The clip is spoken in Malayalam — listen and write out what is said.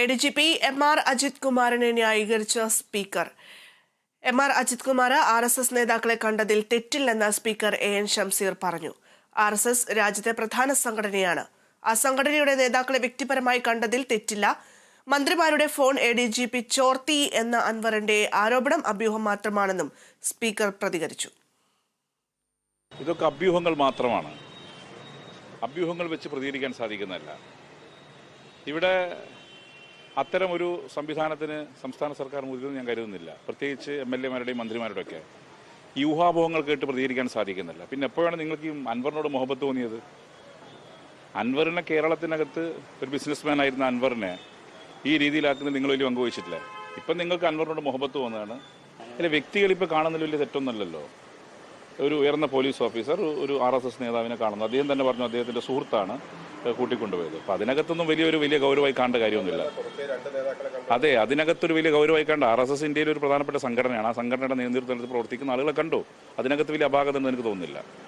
A D G P M R Ajith കുമാറിനെ ന്യായീകരിച്ച speaker. M R Ajith Kumar R S S നേതാക്കളെ കണ്ടതിൽ തെറ്റില്ലെന്ന് സ്പീക്കർ എ എൻ ഷംസീർ പറഞ്ഞു. ആർ എസ് എസ് രാജ്യത്തെ പ്രധാന സംഘടനയാണ്. ആ സംഘടനയുടെ നേതാക്കളെ വ്യക്തിപരമായി കണ്ടതിൽ തെറ്റില്ല. മന്ത്രിമാരുടെ phone A D G P ചോർത്തി എന്ന അൻവറിന്റെ ആരോപണം അഭ്യൂഹം മാത്രമാണെന്നും സ്പീക്കർ പ്രതികരിച്ചു. ഇതൊക്കെ അഭ്യൂഹങ്ങൾ മാത്രമാണ്. അഭ്യൂഹങ്ങൾ വെച്ച് പ്രതികരിക്കാൻ സാധിക്കുന്നതല്ല. ഇവിടെ അത്തരം ഒരു സംവിധാനത്തിന് സംസ്ഥാന സർക്കാർ മുതിരുന്നത് ഞാൻ കരുതുന്നില്ല. പ്രത്യേകിച്ച് എം എൽ എമാരുടെയും മന്ത്രിമാരുടെയൊക്കെ. ഈ ഊഹാപോഹങ്ങൾ കേട്ട് പ്രതികരിക്കാൻ സാധിക്കുന്നില്ല. പിന്നെ എപ്പോഴാണ് നിങ്ങൾക്ക് ഈ അൻവറിനോട് മുഹബത്ത് തോന്നിയത്? അൻവറിനെ കേരളത്തിനകത്ത് ഒരു ബിസിനസ്മാൻ ആയിരുന്ന അൻവറിനെ ഈ രീതിയിലാക്കുന്നത് നിങ്ങൾ വലിയ പങ്കുവച്ചിട്ടില്ലേ ഇപ്പം നിങ്ങൾക്ക് അൻവറിനോട് മുഹബത്ത് തോന്നുകയാണ്. അല്ലെ വ്യക്തികൾ ഇപ്പോൾ കാണുന്നതിൽ വലിയ തെറ്റൊന്നുമല്ലല്ലോ. ഒരു ഉയർന്ന പോലീസ് ഓഫീസർ ഒരു ആർ എസ് എസ് നേതാവിനെ കാണുന്നു. അദ്ദേഹം തന്നെ പറഞ്ഞു അദ്ദേഹത്തിന്റെ സുഹൃത്താണ്. കൂട്ടിക്കൊണ്ടുപോയത്. അപ്പൊ അതിനകത്തൊന്നും വലിയൊരു വലിയ ഗൗരവമായി കാണേണ്ട കാര്യമൊന്നുമില്ല. അതെ അതിനകത്തൊരു വലിയ ഗൗരവമായി കണ്ട ആർ എസ് എസ് ഇന്ത്യയിലെ ഒരു പ്രധാനപ്പെട്ട സംഘടനയാണ്. ആ സംഘടനയുടെ നേതൃത്വത്തിൽ പ്രവർത്തിക്കുന്ന ആളുകളെ കണ്ടു. അതിനകത്ത് വലിയ അപാകത എനിക്ക് തോന്നുന്നില്ല.